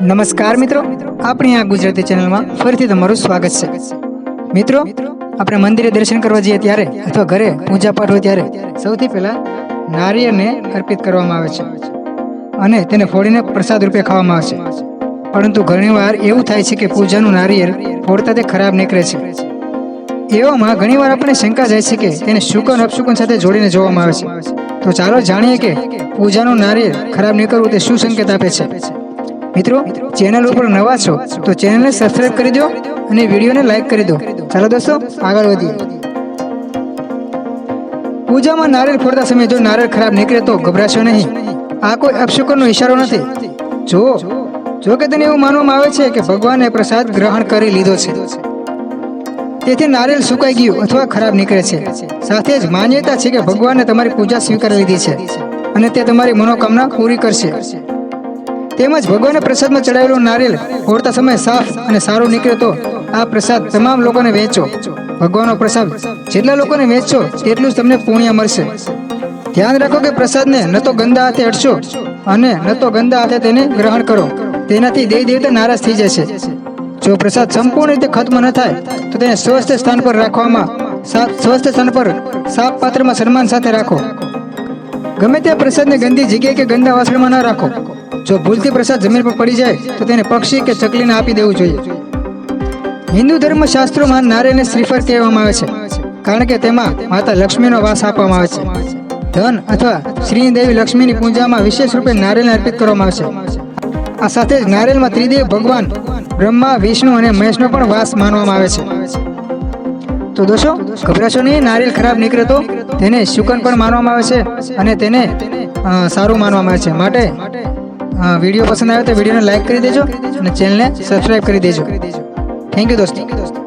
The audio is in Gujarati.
નમસ્કાર મિત્રો. આપણી આ ગુજરાતી ચેનલમાં ફરીથી તમારું સ્વાગત છે. મિત્રો, આપણે મંદિરે દર્શન કરવા જઈએ ત્યારે અથવા ઘરે પૂજા પાઠ હોય ત્યારે સૌથી પહેલા નારિયેળને અર્પિત કરવામાં આવે છે અને તેને ફોડીને પ્રસાદ રૂપે ખાવામાં આવે છે. પરંતુ ઘણીવાર એવું થાય છે કે પૂજાનું નારિયેળ ફોડતા તે ખરાબ નીકળે છે. એવામાં ઘણીવાર આપણે શંકા જાય છે કે તેને શુકન, અપશુકન સાથે જોડીને જોવામાં આવે છે. તો ચાલો જાણીએ કે પૂજાનું નારિયેળ ખરાબ નીકળવું તે શું સંકેત આપે છે. મિત્રો ચેનલ ઉપર નવા છો, તો ચેનલને સબસ્ક્રાઇબ કરી દો અને વિડીયોને લાઈક કરી દો. ચાલો દોસ્તો, આગળ વધીએ. પૂજામાં નારિયેળ ફોડતા સમયે જો નારિયેળ ખરાબ નીકળે તો ગભરાશો નહીં. આ કોઈ અપશુકનનો ઈશારો નથી. જો જો કે તેને એવું માનવામાં આવે છે કે ભગવાને પ્રસાદ ગ્રહણ કરી લીધો છે. તેથી નારિયેળ સુકાઈ ગયું અથવા ખરાબ નીકળે છે. સાથે જ માન્યતા છે કે ભગવાને તમારી પૂજા સ્વીકારી લીધી છે અને તે તમારી મનોકામના પૂરી કરશે. તેમજ ભગવાનના પ્રસાદમાં ચડાવેલો નારિયેલ ઓળતા સમયે સાફ અને સારો નીકળે તો આ પ્રસાદ તમામ લોકોને વહેંચો ભગવાનનો પ્રસાદ જેટલા લોકોને વહેંચશો તેટલું જ તમને પુણ્ય મળશે. ધ્યાન રાખો કે પ્રસાદને ન તો ગંદા હાથે અડશો અને ન તો ગંદા હાથે તેને ગ્રહણ કરો. તેનાથી દેવી દેવતા નારાજ થઈ જશે. જો પ્રસાદ સંપૂર્ણ રીતે ખત્મ ન થાય, તો તેને સ્વસ્થ સ્થાન પર રાખવામાં સ્વસ્થ સ્થાન પર સાફ પાત્રમાં સન્માન સાથે રાખો. ગમે ત્યાં પ્રસાદને ગંદી જગ્યાએ કે ગંદા વાસણમાં ન રાખો. જો ભૂલથી પ્રસાદ જમીન પર પડી જાય, તો તેને પક્ષી કે ચકલીને આપી દેવું જોઈએ. હિન્દુ ધર્મ શાસ્ત્રોમાં નારિયેળને શ્રીફળ કહેવામાં આવે છે, કારણ કે તેમાં માતા લક્ષ્મીનો વાસ આપવામાં આવે છે. ધન અથવા શ્રી દેવી લક્ષ્મીની પૂજામાં વિશેષ રૂપે નારિયેળને અર્પિત કરવામાં આવે છે. આ સાથે જ નારિયેળમાં ત્રિદેવ ભગવાન બ્રહ્મા, વિષ્ણુ અને મહેશનો પણ વાસ માનવામાં આવે છે. તો દોસ્તો, ગભરાશો નહીં નારિયેળ ખરાબ નીકળે તો તેને શુકન પણ માનવામાં આવે છે અને તેને સારું માનવામાં આવે છે. માટે અ, વીડિયો પસંદ આવે તો વિડીયોને લાઈક કરી દેજો અને ચેનલને સબસ્ક્રાઈબ કરી દેજો. થેન્ક યુ દોસ્તો.